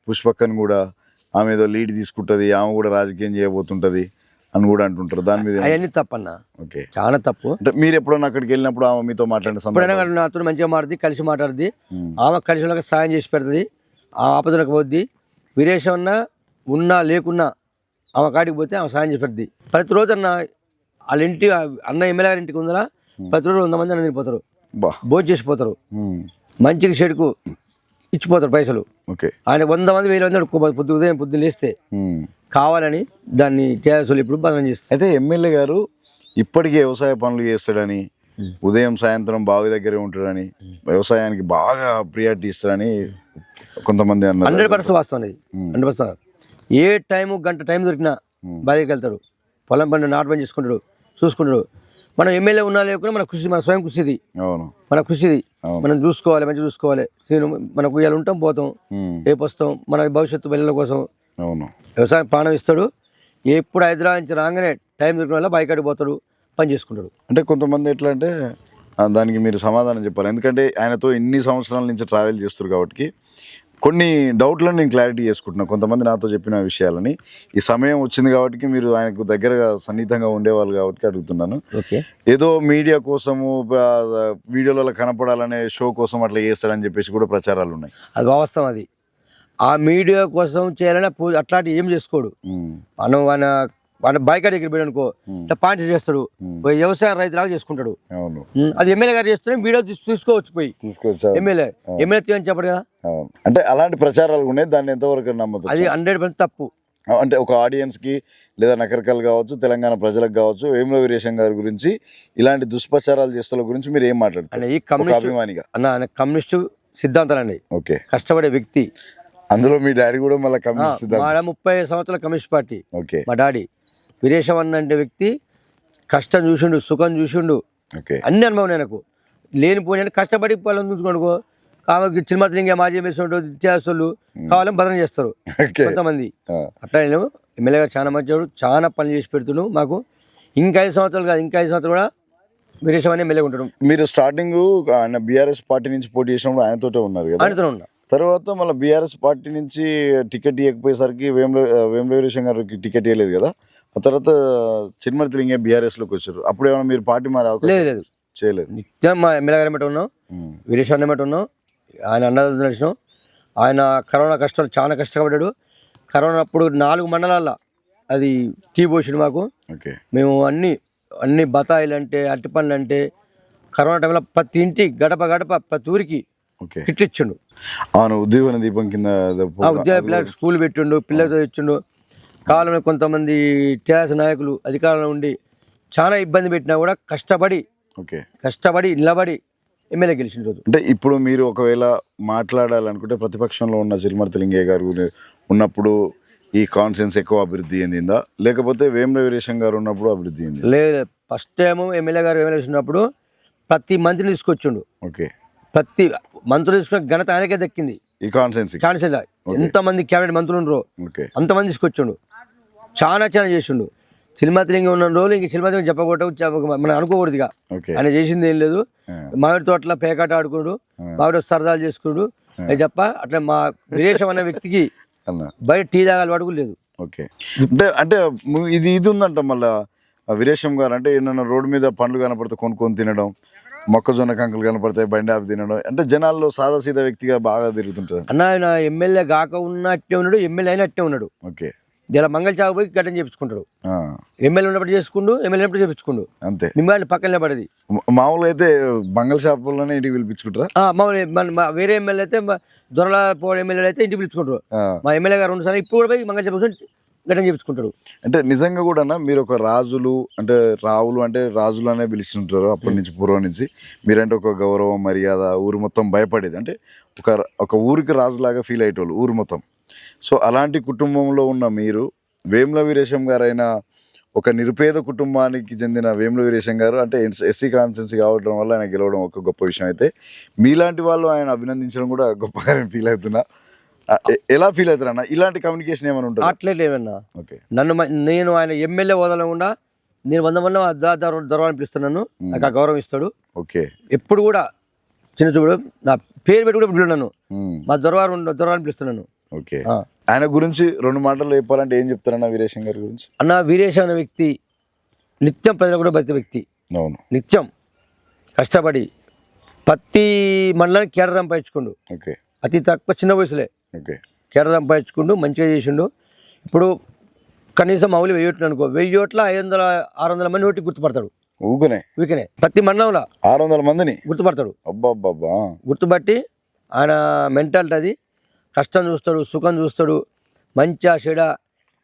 పుష్పక్కని కూడా ఆమె ఏదో లీడ్ తీసుకుంటుంది ఆమె కూడా రాజకీయం చేయబోతుంటది అని కూడా అంటుంటారు. దాని మీద అవన్నీ తప్పన్న. ఓకే. చాలా తప్పు. అంటే మీరు ఎప్పుడన్నా అక్కడికి వెళ్ళినప్పుడు ఆమె మీతో మాట్లాడిన నాతో మంచిగా మాట్లాడుద్ది కలిసి మాట్లాడుద్ది. ఆమె కలిసి వాళ్ళకి సాయం చేసి పెడుతుంది. ఆ ఆపదలకు పోద్ది. వీరేశం అన్న ఉన్నా లేకున్నా ఆమె కాడికి పోతే ఆమె సాయం చేసి పెడుద్ది. ప్రతిరోజు అన్న వాళ్ళ ఇంటి అన్న ఎమ్మెల్యే గారి ఇంటికి ఉందా ప్రతిరోజు వంద మంది అన్న తినిపోతారు బా భోజనం చేసిపోతారు. మంచికి చెడుకు ఇచ్చిపోతారు పైసలు. ఓకే. ఆయన వంద మంది వేల మంది పొద్దు ఉదయం పొద్దున్న లేస్తే. కావాలని దాన్ని టీఆర్ఎస్ ఇప్పుడు బదనం చేస్తారు. అయితే ఎమ్మెల్యే గారు ఇప్పటికీ వ్యవసాయ పనులు చేస్తాడని ఉదయం సాయంత్రం బావి దగ్గరే ఉంటాడని వ్యవసాయానికి బాగా ప్రియారిటీ ఇస్తాడని కొంతమంది అన్నారు. హండ్రెడ్ పర్సెంట్ వాస్తవం అది. Hundred percent. ఏ టైము గంట టైం దొరికినా బయటకు వెళ్తాడు. పొలం పని నాటు పని చేసుకుంటాడు చూసుకుంటాడు. మనం ఎమ్మెల్యే ఉన్నా లేకుండా మన కృషి మన స్వయం కృషిది. అవును. మన కృషిది. మనం చూసుకోవాలి మంచిగా చూసుకోవాలి. సీను మనకు ఇలా ఉంటాం పోతాం. రేపు వస్తాం మన భవిష్యత్తు పిల్లల కోసం. అవును. వ్యవసాయం ప్రాణం ఇస్తాడు. ఎప్పుడు హైదరాబాద్ నుంచి రాగానే టైం దొరికిన వల్ల బయకాడికి పోతాడు పని చేసుకుంటాడు. అంటే కొంతమంది ఎట్లా అంటే దానికి మీరు సమాధానం చెప్పాలి. ఎందుకంటే ఆయనతో ఇన్ని సంవత్సరాల నుంచి ట్రావెల్ చేస్తారు కాబట్టి కొన్ని డౌట్లను నేను క్లారిటీ చేసుకుంటున్నాను కొంతమంది నాతో చెప్పిన విషయాలని. ఈ సమయం వచ్చింది కాబట్టి మీరు ఆయనకు దగ్గరగా సన్నిహితంగా ఉండేవాళ్ళు కాబట్టి అడుగుతున్నాను. ఓకే. ఏదో మీడియా కోసము వీడియోలలో కనపడాలనే షో కోసం అట్లా చేస్తాడని చెప్పేసి కూడా ప్రచారాలు ఉన్నాయి. అది వాస్తవం అది. ఆ మీడియా కోసం చేయాలని పూ- అట్లాంటి ఏం చేసుకోడు. మనం మన మన బైకాడ్ దగ్గర పోయి అనుకో ఇట్లా పాయింట్ చేస్తాడు. వ్యవసాయ రైతులాగా చేసుకుంటాడు. అది ఎమ్మెల్యే గారు చేస్తూనే వీడియో తీసు- తీసుకోవచ్చు పోయి. తీసుకొచ్చా ఎమ్మెల్యే ఎమ్మెల్యే తీయని చెప్పడు కదా. అంటే అలాంటి ప్రచారాలు ఉన్నాయి దాన్ని ఎంతవరకు నమ్మదు అది హండ్రెడ్ పర్సెంట్ తప్పు. అంటే ఒక ఆడియన్స్కి లేదా నకరకల్ కావచ్చు తెలంగాణ ప్రజలకు కావచ్చు వేముల వీరేశం గారి గురించి ఇలాంటి దుష్ప్రచారాలు చేస్తున్న గురించి మీరు ఏం మాట్లాడతారు? ఆయన ఈ కమ్యూనిస్ట్ అభిమానిగా. అన్న కమ్యూనిస్టు సిద్ధాంతాలండి. ఓకే. కష్టపడే వ్యక్తి. అందులో మీ డాడీ కూడా మళ్ళీ కమ్యూనిస్ట్ ముప్పై సంవత్సరాల కమ్యూనిస్ట్ పార్టీ. ఓకే. మా డాడీ. వీరేశం అంటే వ్యక్తి కష్టం చూసిండు సుఖం చూసిండు. అన్ని అనుభవం నాకు లేనిపోయిన కష్టపడి వాళ్ళని చూసుకోండుకో కాబట్టి చిరుమతలింగ మాజీ ఎమ్మెల్సీ చేస్తారు కావాలని బదనం చేస్తారు. కొంతమంది. అట్లా నేను ఎమ్మెల్యే గారు చాలా మంచివాడు చాలా పనులు చేసి పెడుతున్నాడు మాకు. ఇంకా ఐదు సంవత్సరాలు కాదు ఇంకా ఐదు సంవత్సరాలు కూడా వీరేశం అనే ఎమ్మెల్యే ఉంటాడు. మీరు స్టార్టింగ్ ఆయన బీఆర్ఎస్ పార్టీ నుంచి పోటీ చేసినప్పుడు ఆయనతోటే ఉన్నారు ఆయనతో ఉన్నా. తర్వాత మళ్ళీ బీఆర్ఎస్ పార్టీ నుంచి టికెట్ ఇవ్వకపోయేసరికి వేముల వేముల వీరేశం గారికి టికెట్ ఇవ్వలేదు కదా? ఆ తర్వాత చిరుమతి లింగే బీఆర్ఎస్లోకి వచ్చారు. అప్పుడు ఏమైనా మీరు పార్టీ మారే అవకాశం లేదు లేదు. చేయలేదు? నిత్యం మా ఎమ్మెల్యే గారు ఏమిటి ఉన్నాం. ఉమ్. వీరేశం ఏమిటి ఉన్నాం. ఆయన నడిచినాం. ఆయన కరోనా కష్టాలు చాలా కష్టపడ్డాడు. కరోనా అప్పుడు నాలుగు మండలాల్లో అది టీ పోసిండు మాకు. ఓకే. మేము అన్ని అన్ని బతాయిలు అంటే అరటిపండ్లు అంటే కరోనా టైంలో ప్రతి ఇంటి గడప గడప ప్రతి ఊరికి ఓకే. కిట్లు ఇచ్చిండు. అవును ఉద్యోగ దీపం కింద ఉద్యోగ పిల్లలకు స్కూల్ పెట్టిండు పిల్లలతో ఇచ్చిండు కావాలని కొంతమంది టీఆర్ఎస్ నాయకులు అధికారంలో ఉండి చాలా ఇబ్బంది పెట్టినా కూడా కష్టపడి ఓకే. కష్టపడి నిలబడి ఎమ్మెల్యే గెలిచిన రోజు అంటే ఇప్పుడు మీరు ఒకవేళ మాట్లాడాలనుకుంటే ప్రతిపక్షంలో ఉన్న చిరుమర్తి లింగయ్య గారు ఉన్నప్పుడు ఈ కాన్సెన్స్ ఎక్కువ అభివృద్ధి చెందిందా? లేకపోతే వేముల వీరేశం గారు ఉన్నప్పుడు అభివృద్ధి లేదు ఫస్ట్ టైం ఎమ్మెల్యే గారు ఎమ్మెల్యే వచ్చినప్పుడు ప్రతి మంత్రిని తీసుకొచ్చిండు. ఓకే. ప్రతి మంత్రులు తీసుకున్న ఘనత ఆయనకే దక్కింది. ఈ కాన్సెన్స్ ఎంతమంది క్యాబినెట్ మంత్రులు ఉండరో అంతమంది తీసుకొచ్చిండు. చాలా చాలా చేసిండు. చిల్మతిలింగం ఉన్న రోజులు ఇంక చిల్మతిలింగం చెప్పకూడదు మనం అనుకోకూడదు ఇక. ఆయన చేసింది ఏం లేదు. మామిడి తోటలో పేకాట ఆడుకున్నాడు మామిడి సరదాలు చేసుకున్నాడు అది చెప్ప అట్లా మా వీరేశం అనే వ్యక్తికి బయట టీ తాగాలి అడుగు లేదు. ఓకే అంటే అంటే ఇది ఇది ఉందంట మళ్ళా వీరేశం గారు అంటే ఏమన్నా రోడ్డు మీద పండ్లు కనపడితే కొనుక్కొని తినడం మొక్కజొన్న కంకులు కనపడితే బండి ఆపి తినడం. అంటే జనాల్లో సాదా సీదా వ్యక్తిగా బాగా తిరుగుతుంటారు అన్న ఆయన ఎమ్మెల్యే కాక ఉన్నట్టే ఉన్నాడు ఎమ్మెల్యే అయినట్టే ఉన్నాడు. ఓకే. ఇలా మంగళ చావు పోయి గడ్డం చేపించుకుంటాడు. ఎమ్మెల్యే ఉన్నప్పుడు చేసుకుండు ఎమ్మెల్యే ఉన్నప్పుడు చేపించుకుండు. అంతే. నిమ్మగాడిని పక్కనే పడది మామూలుగా అయితే బంగళ షాపుల్లోనే ఇంటికి పిలిపించుకుంటారా? మామూలు వేరే ఎమ్మెల్యే అయితే దొరల పోవడం ఎమ్మెల్యే అయితే ఇంటికి పిలుచుకుంటారు. మా ఎమ్మెల్యే గారు రెండు సార్లు ఇప్పుడు కూడా పోయి మంగళ చెప్పుకొని గడ్డం చేపించుకుంటాడు అంటే నిజంగా కూడా మీరు ఒక రాజులు అంటే రావులు అంటే రాజులు అనే పిలుస్తుంటారు అప్పటి నుంచి పూర్వం నుంచి. మీరంటే ఒక గౌరవం మర్యాద ఊరు మొత్తం భయపడేది. అంటే ఒక ఒక ఊరికి రాజులాగా ఫీల్ అయ్యేటోళ్ళు ఊరు మొత్తం. సో అలాంటి కుటుంబంలో ఉన్న మీరు వేముల వీరేశం గారైన ఒక నిరుపేద కుటుంబానికి చెందిన వేముల వీరేశం గారు అంటే ఎస్సీ కాన్సెన్సీ కావడం వల్ల ఆయన గెలవడం ఒక గొప్ప విషయం అయితే మీలాంటి వాళ్ళు ఆయన అభినందించడం కూడా గొప్పగా ఫీల్ అవుతున్నా. ఎలా ఫీల్ అవుతారు అన్న? ఇలాంటి కమ్యూనికేషన్ ఏమైనా ఉంటుంది? అట్లే లేవన్నా. ఓకే. నన్ను నేను ఆయన ఎమ్మెల్యే వదలకుండా నేను వంద మంది దొరవాలని పిలుస్తున్నాను నాకు ఆ గౌరవం ఇస్తాడు. ఓకే. ఎప్పుడు కూడా చిన్న చూడు నా పేరు పెట్టి కూడా పిలున్నాను. మా దొరవారు దొరవాలని పిలుస్తున్నాను ఓకే. ఆయన గురించి రెండు మాటలు చెప్పాలంటే ఏం చెప్తారన్న వీరేశం గారి గురించి? అన్న వీరేశ అనే వ్యక్తి నిత్యం ప్రజలు కూడా బతికే వ్యక్తి. అవును. నిత్యం కష్టపడి ప్రతి మండలానికి కేడర్ సంపాదించుకుండు ఓకే. అతి తక్కువ చిన్న వయసులే. ఓకే. సంపాదించుకుండు మంచిగా చేసిండు. ఇప్పుడు కనీసం మౌలి వెయ్యి ఓట్లు అనుకో వెయ్యి ఓట్ల ఐదు వందల ఆరు వందల మంది ఓటికి గుర్తుపడతాడు. ఊకనే. వీకనే ప్రతి మండలంలో. ఆరు వందల మందిని? గుర్తుపడతాడు. అబ్బాబ్బాబ్బా. గుర్తుపట్టి ఆయన మెంటాలిటీ అది. కష్టం చూస్తాడు సుఖం చూస్తాడు మంచిగా చెడ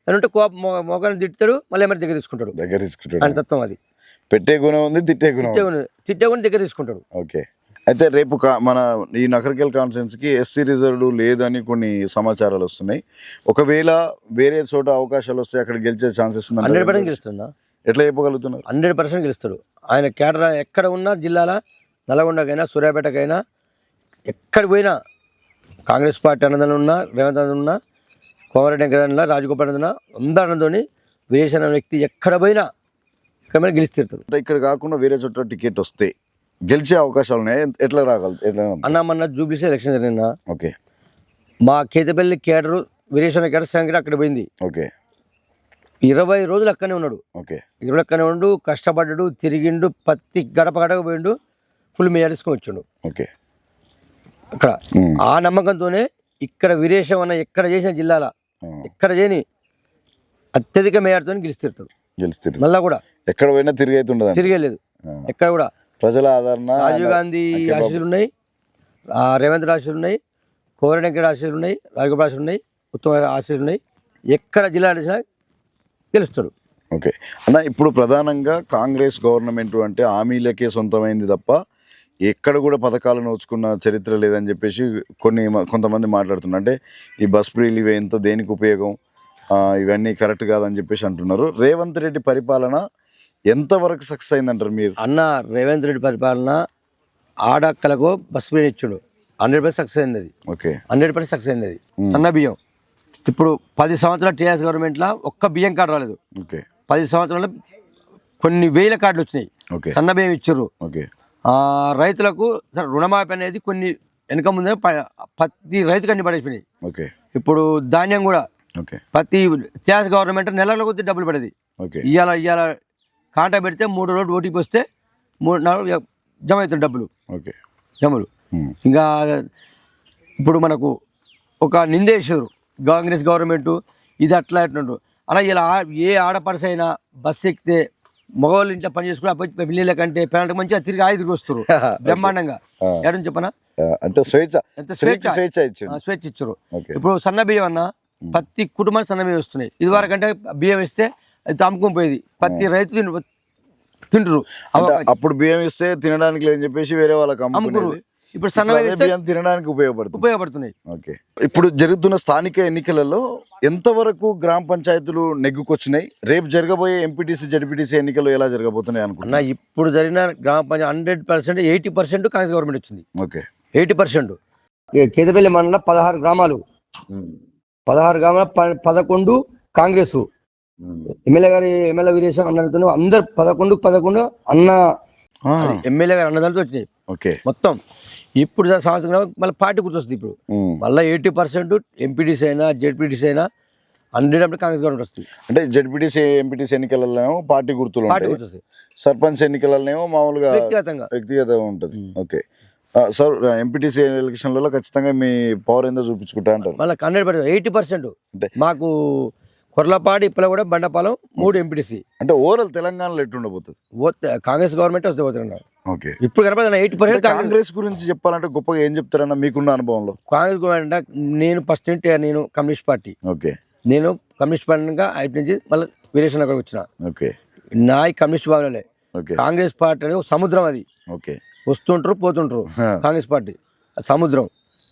అని ఉంటే కోప మొగాన్ని తిట్టుతాడు మళ్ళీ ఏమైనా దగ్గర తీసుకుంటాడు. దగ్గర తీసుకుంటాడు. ఆయన తత్వం అది. పెట్టే గుణం ఉంది తిట్టే గుణం. తిట్టే కూడా దగ్గర తీసుకుంటాడు. ఓకే. అయితే రేపు కా- మన ఈ నకరికల్ కాన్ఫరెన్స్కి ఎస్సీ రిజర్వ్డ్ లేదని కొన్ని సమాచారాలు వస్తున్నాయి. ఒకవేళ వేరే చోట అవకాశాలు వస్తే అక్కడ గెలిచే ఛాన్సెస్ హండ్రెడ్ పర్సెంట్ గెలుస్తున్నా ఎట్లా చెప్పగలుగుతున్నారు? హండ్రెడ్ పర్సెంట్ గెలుస్తాడు. ఆయన కేడర ఎక్కడ ఉన్నా జిల్లాల నల్గొండకైనా సూర్యాపేటకైనా ఎక్కడ పోయినా కాంగ్రెస్ పార్టీ అన్నదానం ఉన్నా రేవంత్ అన్నదానం ఉన్నా కోమరెడ్డి వెంకటరమణ రాజగోపాల్ ఉన్నా అందరితో వీరేశ్ వ్యక్తి ఎక్కడ పోయినా ఇక్కడ మీద గెలిస్తాడు అంటే ఇక్కడ కాకుండా వేరే చోట టికెట్ వస్తే గెలిచే అవకాశాలు ఉన్నాయి? ఎట్లా రాగలదు ఎట్లా అన్న మొన్న జూబ్లీస్ ఎలక్షన్ జరిగిన ఓకే. మా కేతపల్లి కేడరు వీరేశ్ అనే కేడర్ సంఖ్య అక్కడ పోయింది. ఓకే. ఇరవై రోజులు అక్కడనే ఉన్నాడు. ఓకే. ఇరవై అక్కడనే ఉండు కష్టపడ్డాడు తిరిగిండు ప్రతి గడప గడప పోయిండు ఫుల్ మెజార్టీస్కి వచ్చిండు. ఓకే. అక్కడ. ఆ నమ్మకంతోనే ఇక్కడ వీరేశం అన్న ఎక్కడ చేసిన జిల్లాల ఎక్కడ చేయని అత్యధిక మేయర్తో గెలుస్తాడు గెలుస్తారు మళ్ళా కూడా ఎక్కడ పోయినా తిరిగి అయితే ఉండదు తిరిగేలేదు. ఎక్కడ కూడా. ప్రజల ఆదరణ రాజీవ్ గాంధీ ఆశీస్సులు ఉన్నాయి రేవంత్ ఆశీస్సులు ఉన్నాయి కోరణ వెంకట ఆశీస్సులు ఉన్నాయి రాజగోపాల్ ఆశీస్సులు ఉన్నాయి ఉత్తమ ఆశీస్సులు ఉన్నాయి ఎక్కడ జిల్లా చేసినా గెలుస్తాడు ఓకే. అన్న ఇప్పుడు ప్రధానంగా కాంగ్రెస్ గవర్నమెంట్ అంటే హామీలకే సొంతమైంది తప్ప ఎక్కడ కూడా పథకాలు నోచుకున్న చరిత్ర లేదని చెప్పేసి కొన్ని కొంతమంది మాట్లాడుతున్నారు. అంటే ఈ బస్ ఫ్రీలు ఇవి ఎంత దేనికి ఉపయోగం? ఇవన్నీ కరెక్ట్ కాదని చెప్పేసి అంటున్నారు. రేవంత్ రెడ్డి పరిపాలన ఎంతవరకు సక్సెస్ అయిందంటారు మీరు? అన్న రేవంత్ రెడ్డి పరిపాలన ఆడక్కలకు బస్ ఫ్రీ ఇచ్చాడు హండ్రెడ్ పర్సెంట్ సక్సెస్ అయింది అది ఓకే. హండ్రెడ్ పర్సెంట్ సక్సెస్ అయింది అది సన్న బియ్యం. ఇప్పుడు పది సంవత్సరాల టీఆర్ఎస్ గవర్నమెంట్లో ఒక్క బియ్యం కార్డు రాలేదు. ఓకే. పది సంవత్సరాలు కొన్ని వేల కార్డులు వచ్చినాయి. ఓకే. సన్న బియ్యం ఇచ్చారు ఓకే. ఆ, రైతులకు రుణమాఫీ అనేది కొన్ని వెనక ముందే ప్రతి రైతుకు అన్ని పడేసిపోయినాయి ఓకే. ఇప్పుడు ధాన్యం కూడా ఓకే. ప్రతి త్యాస్ గవర్నమెంట్ నెలల కొద్ది డబ్బులు పడేది. ఓకే. ఇవాళ ఇవాళ కాంటా పెడితే మూడు రోజులు ఓటీపీ వస్తే మూడు నాలుగు జమ అవుతుంది డబ్బులు. ఓకే. జమలు. ఇంకా ఇప్పుడు మనకు ఒక నిందేశ్వరు కాంగ్రెస్ గవర్నమెంట్ ఇది అట్లా ఎట్లుంటు అలా ఇలా ఏ ఆడపడస అయినా బస్సు ఎక్కితే మగవాళ్ళు ఇంట్లో పని చేసుకుని పిల్లల కంటే పిల్లలకి మంచిగా తిరిగి ఐదుగురు వస్తారు బ్రహ్మాండంగా. ఎడని చెప్పనా? అంటే స్వేచ్ఛ. స్వేచ్ఛ స్వేచ్ఛ. ఇచ్చారు ఇప్పుడు సన్న బియ్యం అన్న ప్రతి కుటుంబానికి సన్న బియ్యం వస్తున్నాయి. ఇది వరకు అంటే బియ్యం ఇస్తే అది అమ్ముకొని పోయేది ప్రతి రైతు తింటు తింటారు. అప్పుడు బియ్యం ఇస్తే తినడానికి లేదని చెప్పేసి వేరే వాళ్ళకి అమ్ముకురు. ఇప్పుడు సన్న బియ్యం తినడానికి ఉపయోగపడుతుంది. ఉపయోగపడుతున్నాయి. ఓకే. ఇప్పుడు జరుగుతున్న స్థానిక ఎన్నికలలో ఎంతవరకు గ్రామ పంచాయతీలు నెగ్గుకొచ్చినాయి? రేపు జరగబోయే ఎంపీటీసీ జడ్పీటీసీ ఎన్నికలు ఎలా జరగబోతున్నాయి అనుకుంటున్నా అన్న ఇప్పుడు జరిగిన గ్రామ panchayat hundred percent eighty percent Congress government వచ్చింది. ఓకే. Eighty percent. కేదపల్లి మండలం పదహారు గ్రామాలు. పదహారు గ్రామాల ప- పదకొండు కాంగ్రెస్. ఎమ్మెల్యే గారి ఎమ్మెల్యే వీరేశం అన్నతో అందరు పదకొండు పదకొండు అన్న ఆ, ఎమ్మెల్యే గారి అన్నదాలతో వచ్చినాయి. ఓకే. మొత్తం. ఇప్పుడు సంవత్సరం మళ్ళీ పార్టీ గుర్తొస్తుంది ఇప్పుడు. మళ్ళీ ఎయిటీ పర్సెంట్ ఎంపీటీసీ అయినా జెడ్పీటీసీ అయినా హండ్రెడ్ అంటే కాంగ్రెస్ గవర్నమెంట్ వస్తుంది. అంటే జడ్పీటీసీ ఎంపీటీసీ ఎన్నికలలో పార్టీ గుర్తులు పార్టీ ఉంటాయి. గుర్తొస్తుంది. సర్పంచ్ ఎన్నికలనేమో మామూలుగా వ్యక్తిగతంగా. వ్యక్తిగతంగా ఉంటుంది. ఓకే. సార్ ఎంపీటీసీ ఎలక్షన్లలో ఖచ్చితంగా మీ పవర్ ఏందో చూపించుకుంటా అంటారు. మళ్ళీ హండ్రెడ్ పర్సెంట్ ఎయిటీ పర్సెంట్. అంటే- మాకు కొర్లపాడు ఇప్పుడు కూడా బండపాలెం మూడు ఎంపీటీసీ అంటే ఓవరాల్ తెలంగాణలో ఎట్టుండబోతుంది? కాంగ్రెస్ గవర్నమెంట్ వస్తే పోతున్నారు ఓకే. ఇప్పుడు కనపడుతున్న ఎయిటీ పర్సెంట్ కాంగ్రెస్ గురించి చెప్పాలంటే గొప్పగా ఏం చెప్తారన్న మీకున్న అనుభవంలో? కాంగ్రెస్ గవర్నమెంట్ నేను ఫస్ట్ ఏంటి నేను కమ్యూనిస్ట్ పార్టీ. ఓకే. నేను కమ్యూనిస్ట్ పార్టీగా అయిపోయి నుంచి మళ్ళీ వీరేషన్ అక్కడికి వచ్చిన. ఓకే. నా ఈ కమ్యూనిస్ట్ భావనలే ఓకే. కాంగ్రెస్ పార్టీ అనేది సముద్రం అది. ఓకే. వస్తుంటారు పోతుంటారు. Congress party. సముద్రం.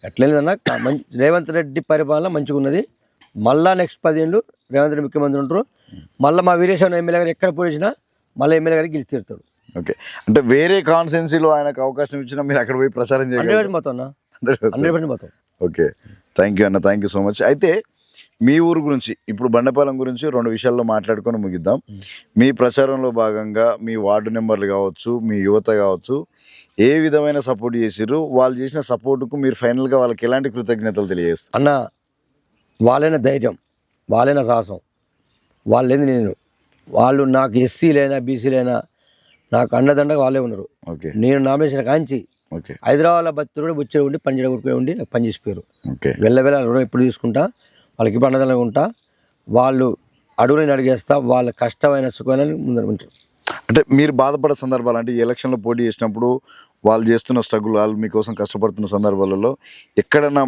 ఎట్లయిందన్నా మంచి రేవంత్ రెడ్డి పరిపాలన మంచిగా ఉన్నది మళ్ళా నెక్స్ట్ పదేళ్ళు రేవంత్ ముఖ్యమంత్రి ఉంటారు. మళ్ళీ మా వీరేశ్వర ఎమ్మెల్యే గారు ఎక్కడ పోయించినా మళ్ళీ ఎమ్మెల్యే గారికి గెలిచి తీరుతాడు. ఓకే. అంటే వేరే కాన్సెన్సీలో ఆయనకు అవకాశం ఇచ్చినా మీరు అక్కడ పోయి ప్రచారం పర్సెంట్ పోతాం హండ్రెడ్ ఓకే. థ్యాంక్ యూ అన్న. థ్యాంక్ యూ సో మచ్ అయితే మీ ఊరు గురించి ఇప్పుడు బండపాలెం గురించి రెండు విషయాల్లో మాట్లాడుకొని ముగిద్దాం. మీ ప్రచారంలో భాగంగా మీ వార్డు నెంబర్లు కావచ్చు మీ యువత కావచ్చు ఏ విధమైన సపోర్ట్ చేసిర్రు? వాళ్ళు చేసిన సపోర్టుకు మీరు ఫైనల్గా వాళ్ళకి ఎలాంటి కృతజ్ఞతలు తెలియజేస్తారు? అన్న వాళ్ళైన ధైర్యం వాళ్ళైన సాహసం. వాళ్ళేంది నేను? వాళ్ళు నాకు ఎస్సీలైనా బీసీలైనా నాకు అండదండగా వాళ్ళే ఉన్నారు. ఓకే. నేను నామినేషన్ కాంచి ఓకే. హైదరాబాద్లో బతులు కూడా వచ్చే ఉండి పంజర కొడుకునే ఉండి నాకు పని చేసిపోయారు. ఓకే. వెళ్ళ వెళ్ళ రుణం ఎప్పుడు తీసుకుంటా? వాళ్ళకి ఇప్పుడు అండదండగా ఉంటా? వాళ్ళు అడుగుని అడిగేస్తా వాళ్ళ కష్టమైన సుఖమైన ముందర ఉంటారు అంటే మీరు బాధపడే సందర్భాలు అంటే ఈ ఎలక్షన్లో పోటీ చేసినప్పుడు వాళ్ళు చేస్తున్న స్ట్రగుల్ వాళ్ళు మీకోసం కష్టపడుతున్న సందర్భాలలో ఎక్కడన్నా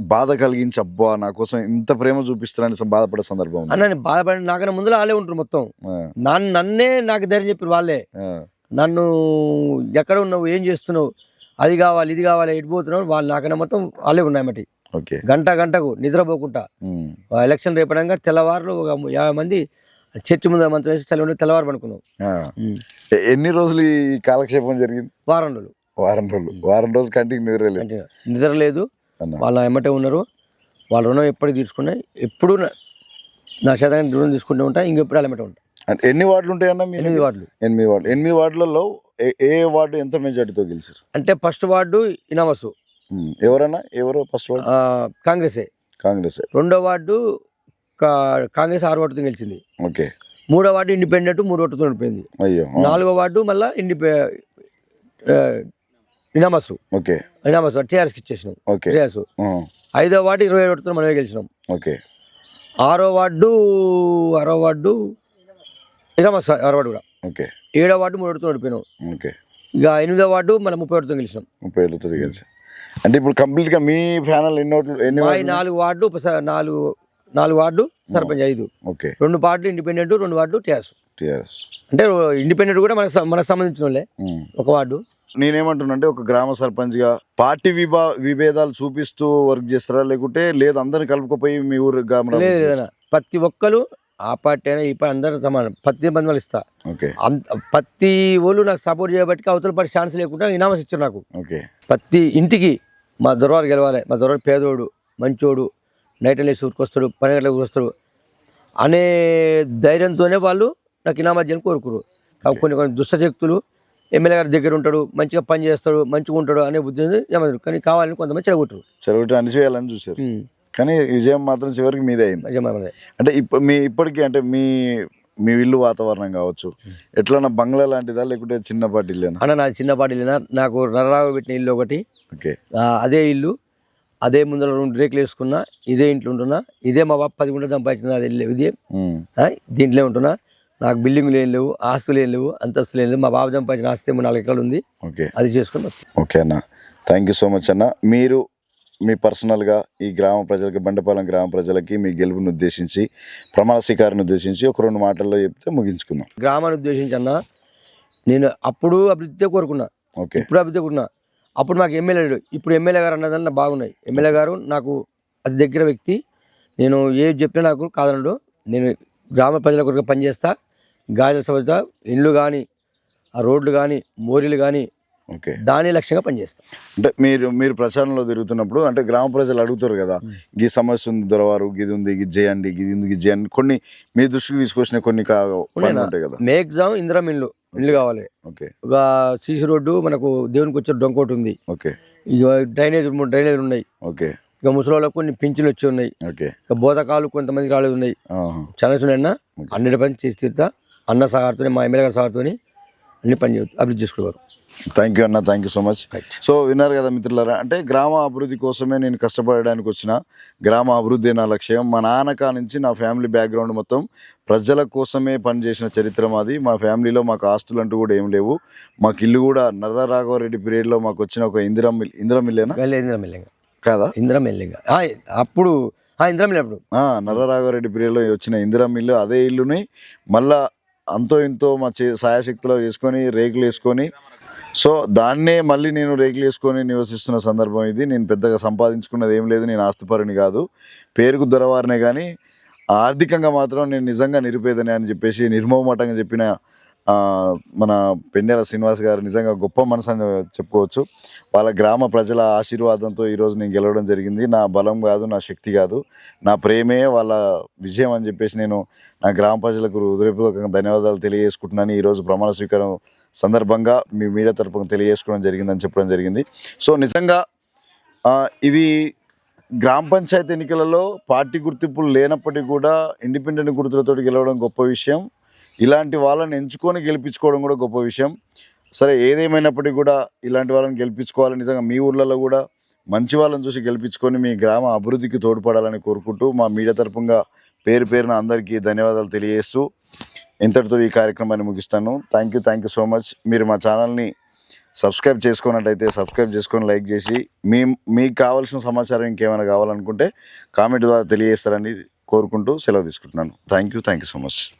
బాధ కలిగించి అబ్బా నా కోసం ఇంత ప్రేమ చూపిస్తారని బాధపడే సందర్భం ఉంది. అన్న నేను బాధపడి నాకన్నా ముందర వాళ్ళే ఉంటారు మొత్తం. నన్ను నన్నే నాకు ధైర్యం చెప్పారు వాళ్ళే. నన్ను ఎక్కడ ఉన్నావు ఏం చేస్తున్నావు అది కావాలి ఇది కావాలి ఎటు పోతున్నావు వాళ్ళు నాకన్నా మొత్తం వాళ్ళే ఉన్నాయి మట్టి. ఓకే. గంట గంటకు నిద్రపోకుండా. ఉమ్. ఆ ఎలక్షన్ రేపడంగా తెల్లవారులు ఒక యాభై మంది చర్చి ముందర మంత్రం వేసి చలి ఉండి తెల్లవారు పడుకున్నాం. ఆ. ఎ- ఎన్ని రోజులు ఈ కాలక్షేపం జరిగింది? వారం రోజులు. వారం రోజులు. వారం రోజు కంటికి నిద్రలేదు అంటే నిద్ర లేదు. వాళ్ళ ఎమ్మటే ఉన్నారు. వాళ్ళ రుణం ఎప్పటికి తీసుకున్నాయి ఎప్పుడు నా- శాతం రుణం తీసుకుంటూ ఉంటా ఇంకెప్పుడు వాళ్ళ ఎమ్మటే ఉంటా. అంటే ఎన్ని వార్డులు ఉంటాయన్న ఎనిమిది వార్డులు. ఎనిమిది వార్డు ఎనిమిది వార్డులలో ఏ- ఏ వార్డు ఎంత మెజార్టీతో గెలిచారు? అంటే ఫస్ట్ వార్డు ఇనవసు. ఎవరన్నా? ఎవరు ఫస్ట్ వార్డు? కాంగ్రెసే. కాంగ్రెస్. రెండో వార్డు కాంగ్రెస్ ఆరు ఓటుతో గెలిచింది. ఓకే. మూడో వార్డు ఇండిపెండెంట్ మూడు ఓటుతో ఓడిపోయింది. అయ్యో. నాలుగో వార్డు మళ్ళీ ఇండిపె ఇనామసు. ఓకే. ఇనామసు టీఆర్ఎస్కి ఇచ్చేసినాం. ఓకే. టీఆర్ఎస్. ఐదో వార్డు ఇరవై ఏడు ఓటుతో మనమే గెలిచినాం. ఓకే. ఆరో వార్డు ఆరో వార్డు ఇనామసు ఆరో వార్డు కూడా. ఓకే. ఏడో వార్డు మూడు ఓటుతో ఓడిపోయినాం ఓకే. ఇక ఎనిమిదో వార్డు మన ముప్పై ఓటుతో గెలిచినాం. ముప్పై ఏళ్ళతో గెలిచి. అంటే ఇప్పుడు కంప్లీట్గా మీ ప్యానల్ ఎన్ని ఓట్లు ఎన్ని? నాలుగు వార్డు నాలుగు నాలుగు వార్డు సర్పంచ్ ఐదు. ఓకే. రెండు వార్డులు ఇండిపెండెంట్ రెండు వార్డు టీఆర్ఎస్. టిఆర్ఎస్. అంటే ఇండిపెండెంట్ కూడా మనకు మనకు సంబంధించిన వాళ్ళే. ఒక వార్డు. నేనేమంటున్నా అంటే ఒక గ్రామ సర్పంచ్గా పార్టీ విభా విభేదాలు చూపిస్తూ వర్క్ చేస్తారా? లేకుంటే లేదు అందరిని కలుపుకపోయి మీ ఊరు గ్రామ లేదు ప్రతి ఒక్కరు ఆ పార్టీ అయినా ఈ పార్టీ అందరూ సమానం. పత్తి మంది వాళ్ళు ఇస్తా. ఓకే. ప్రతి వాళ్ళు నాకు సపోర్ట్ చేయబట్టి అవతల పార్టీ ఛాన్స్ లేకుండా ఇనామస్ ఇచ్చారు నాకు. ఓకే. ప్రతి ఇంటికి మా దొరవారు గెలవాలి. మా దొరవారు పేదోడు మంచోడు నైట్ లేసి ఊరికొస్తాడు పని గంటలకు వస్తాడు అనే ధైర్యంతోనే వాళ్ళు నాకు ఇనామా చేయాలని కోరుకురు కొన్ని కొన్ని దుష్టశక్తులు ఎమ్మెల్యే గారి దగ్గర ఉంటాడు మంచిగా పని చేస్తాడు మంచిగా ఉంటాడు అనే బుద్ధి కానీ కావాలని కొంతమంది చెడగొట్టరు. అణిచేయాలని చూశారు. ఉమ్. కానీ విజయం మాత్రం చివరికి మీదే అయింది. అంటే ఇప్పుడు మీ ఇప్పటికీ అంటే మీ మీ ఇల్లు వాతావరణం కావచ్చు ఎట్లన్నా బంగ్లా లాంటిదా లేకుంటే చిన్నపాటి ఇల్లేనా? అన్న నా చిన్నపాటి ఇల్లు నాకు నర్రావు పెట్టిన ఇల్లు ఒకటి. ఓకే. అదే ఇల్లు. అదే ముందర రెండు రేకులు వేసుకున్నా ఇదే ఇంట్లో ఉంటున్నా. ఇదే మా బాబు పది గుంటలు సంపాదించిన అది ఇల్లు ఇదే దీంట్లో ఉంటున్నా. నాకు బిల్డింగ్లు ఏం లేవు ఆస్తులు ఏం లేవు అంతస్తులు ఏం లేవు. మా బాబు సంపాదించిన ఆస్తి ఏమో నాలుగు ఎకరాలు ఉంది. ఓకే. అది చేసుకుని వస్తాం. ఓకే అన్న. థ్యాంక్ యూ సో మచ్ అన్న. మీరు మీ పర్సనల్గా ఈ గ్రామ ప్రజలకి బండపాలెం గ్రామ ప్రజలకి మీ గెలుపుని ఉద్దేశించి ప్రమాణ స్వీకారాన్ని ఉద్దేశించి ఒక రెండు మాటల్లో చెప్తే ముగించుకుందాం. గ్రామాన్ని ఉద్దేశించి అన్న నేను అప్పుడు అభివృద్ధి కోరుకున్నా. ఓకే. ఇప్పుడు అభివృద్ధి కోరుకున్నా. అప్పుడు మాకు ఎమ్మెల్యే లేడు. ఇప్పుడు ఎమ్మెల్యే గారు అన్నదన్న బాగున్నాయి. ఎమ్మెల్యే గారు నాకు అతి దగ్గర వ్యక్తి. నేను ఏది చెప్పినా నాకు కాదనడు. నేను గ్రామ ప్రజల కొరకు పనిచేస్తా. గాజల సభ ఇండ్లు కానీ ఆ రోడ్లు కానీ మోరీలు కానీ ఓకే. దాని లక్ష్యంగా పనిచేస్తా. అంటే మీరు మీరు ప్రచారంలో తిరుగుతున్నప్పుడు అంటే గ్రామ ప్రజలు అడుగుతారు కదా ఈ సమస్య ఉంది దొరవారు గిది ఉంది గిది చేయండి గిది ఉంది గిది చేయండి. కొన్ని మీ దృష్టికి తీసుకొచ్చిన కొన్ని ఉంటాయి కదా. మేగ్జామ్ ఇందిరా ఇండ్లు ఇండ్లు కావాలి. ఓకే. ఒక సీసీ రోడ్డు మనకు దేవునికి వచ్చే డొంకోటి ఉంది. ఓకే. డ్రైనేజ్ మూడు డ్రైనేజీలు ఉన్నాయి. ఓకే. ఇక ముసలిళ్ళకు కొన్ని పింఛన్లు వచ్చి ఉన్నాయి. ఓకే. ఇక బోధకాలు కొంతమందికి రాలేదు ఉన్నాయి. చాలా చూడన్నా అన్నిటి పని చేసి తీరుతా. అన్న సహాయతోనే మా ఎమ్మెల్యే గారి సహాయతోని అన్ని పని అభివృద్ధి చేసుకునేవారు. థ్యాంక్ యూ అన్న thank you so much so విన్నారు కదా మిత్రులారా అంటే గ్రామ అభివృద్ధి కోసమే నేను కష్టపడడానికి వచ్చిన గ్రామ అభివృద్ధి నా లక్ష్యం. మా నాన్నకా నుంచి నా ఫ్యామిలీ బ్యాక్గ్రౌండ్ మొత్తం ప్రజల కోసమే పనిచేసిన చరిత్ర మాది. మా ఫ్యామిలీలో మాకు ఆస్తులు అంటూ కూడా ఏం లేవు. మాకు ఇల్లు కూడా నర్ర రాఘవరెడ్డి పీరియడ్లో మాకు వచ్చిన ఒక ఇందిరా మిల్ ఇందిరా మిల్లేనా ఇందిరా మెల్లిగా కాదా? ఇందిరా మెల్లిగా అప్పుడు ఆ, ఇందిరా మిల్లి అప్పుడు. నర్ర రాఘవరెడ్డి పీరియడ్లో వచ్చిన ఇందిరా మిల్లు అదే ఇల్లుని మళ్ళా అంతో ఇంతో మా చే సాయశక్తిలో వేసుకొని రేకులు వేసుకొని. సో దాన్నే మళ్ళీ నేను రేకులు వేసుకొని నివసిస్తున్న సందర్భం ఇది. నేను పెద్దగా సంపాదించుకున్నది ఏం లేదు. నేను ఆస్తిపరుని కాదు. పేరుకు దొరవారనే కానీ ఆర్థికంగా మాత్రం నేను నిజంగా నిరుపేదనే అని చెప్పేసి నిర్మోహమాటంగా చెప్పిన మన పెండేల శ్రీనివాస్ గారు నిజంగా గొప్ప మనసు అని చెప్పుకోవచ్చు. వాళ్ళ గ్రామ ప్రజల ఆశీర్వాదంతో ఈరోజు నేను గెలవడం జరిగింది. నా బలం కాదు నా శక్తి కాదు నా ప్రేమే వాళ్ళ విజయం అని చెప్పేసి నేను నా గ్రామ ప్రజలకు హృదయపూర్వకంగా ధన్యవాదాలు తెలియజేసుకుంటున్నాను. ఈరోజు ప్రమాణ స్వీకారం సందర్భంగా మీ మీడియా తరపున తెలియజేసుకోవడం జరిగిందని చెప్పడం జరిగింది. సో నిజంగా ఇవి గ్రామ పంచాయతీ ఎన్నికలలో పార్టీ గుర్తింపులు లేనప్పటికీ కూడా ఇండిపెండెంట్ గుర్తులతో గెలవడం గొప్ప విషయం. ఇలాంటి వాళ్ళని ఎంచుకొని గెలిపించుకోవడం కూడా గొప్ప విషయం. సరే ఏదేమైనప్పటికీ కూడా ఇలాంటి వాళ్ళని గెలిపించుకోవాలి. నిజంగా మీ ఊర్లలో కూడా మంచి వాళ్ళని చూసి గెలిపించుకొని మీ గ్రామ అభివృద్ధికి తోడ్పడాలని కోరుకుంటూ మా మీడియా తరపుగా పేరు పేరున అందరికీ ధన్యవాదాలు తెలియజేస్తూ ఇంతటితో ఈ కార్యక్రమాన్ని ముగిస్తాను. Thank you thank you so much మీరు మా ఛానల్ని సబ్స్క్రైబ్ చేసుకున్నట్టయితే సబ్స్క్రైబ్ చేసుకొని లైక్ చేసి మీ మీకు కావాల్సిన సమాచారం ఇంకేమైనా కావాలనుకుంటే కామెంట్ ద్వారా తెలియజేస్తారని కోరుకుంటూ సెలవు తీసుకుంటున్నాను. Thank you thank you so much